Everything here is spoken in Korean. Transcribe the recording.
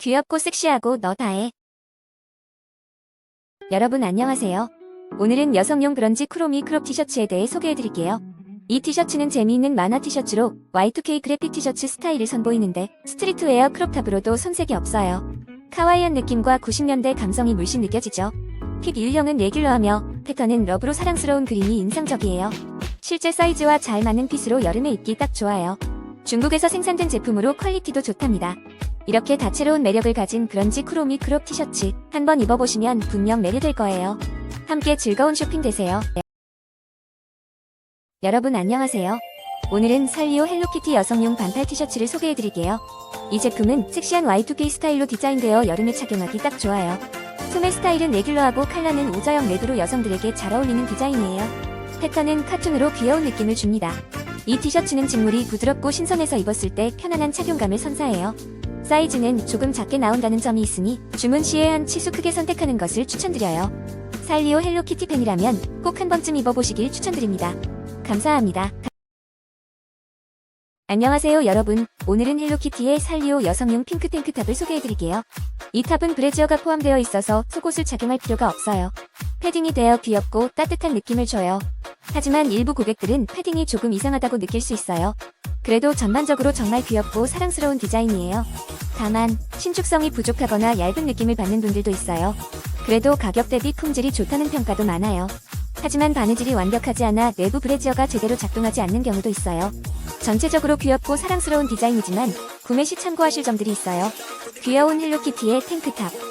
귀엽고 섹시하고 너 다해. 여러분 안녕하세요. 오늘은 여성용 그런지 크로미 크롭 티셔츠에 대해 소개해드릴게요. 이 티셔츠는 재미있는 만화 티셔츠로 Y2K 그래픽 티셔츠 스타일을 선보이는데 스트리트웨어 크롭탑으로도 손색이 없어요. 카와이한 느낌과 90년대 감성이 물씬 느껴지죠. 힙 유형은 레귤러하며 패턴은 러브로 사랑스러운 그림이 인상적이에요. 실제 사이즈와 잘 맞는 핏으로 여름에 입기 딱 좋아요. 중국에서 생산된 제품으로 퀄리티도 좋답니다. 이렇게 다채로운 매력을 가진 그런지 크로미 크롭 티셔츠 한번 입어보시면 분명 매료될 거예요. 함께 즐거운 쇼핑 되세요. 여러분 안녕하세요. 오늘은 살리오 헬로키티 여성용 반팔 티셔츠를 소개해드릴게요. 이 제품은 섹시한 Y2K 스타일로 디자인되어 여름에 착용하기 딱 좋아요. 소매 스타일은 레귤러하고 컬러는 우저형 레드로 여성들에게 잘 어울리는 디자인이에요. 패턴은 카툰으로 귀여운 느낌을 줍니다. 이 티셔츠는 직물이 부드럽고 신선해서 입었을 때 편안한 착용감을 선사해요. 사이즈는 조금 작게 나온다는 점이 있으니 주문 시에 한 치수 크게 선택하는 것을 추천드려요. 살리오 헬로키티 팬이라면 꼭 한 번쯤 입어보시길 추천드립니다. 감사합니다. 안녕하세요 여러분. 오늘은 헬로키티의 살리오 여성용 핑크 탱크 탑을 소개해드릴게요. 이 탑은 브래지어가 포함되어 있어서 속옷을 착용할 필요가 없어요. 패딩이 되어 귀엽고 따뜻한 느낌을 줘요. 하지만 일부 고객들은 패딩이 조금 이상하다고 느낄 수 있어요. 그래도 전반적으로 정말 귀엽고 사랑스러운 디자인이에요. 다만 신축성이 부족하거나 얇은 느낌을 받는 분들도 있어요. 그래도 가격 대비 품질이 좋다는 평가도 많아요. 하지만 바느질이 완벽하지 않아 내부 브래지어가 제대로 작동하지 않는 경우도 있어요. 전체적으로 귀엽고 사랑스러운 디자인이지만 구매 시 참고하실 점들이 있어요. 귀여운 헬로키티의 탱크탑.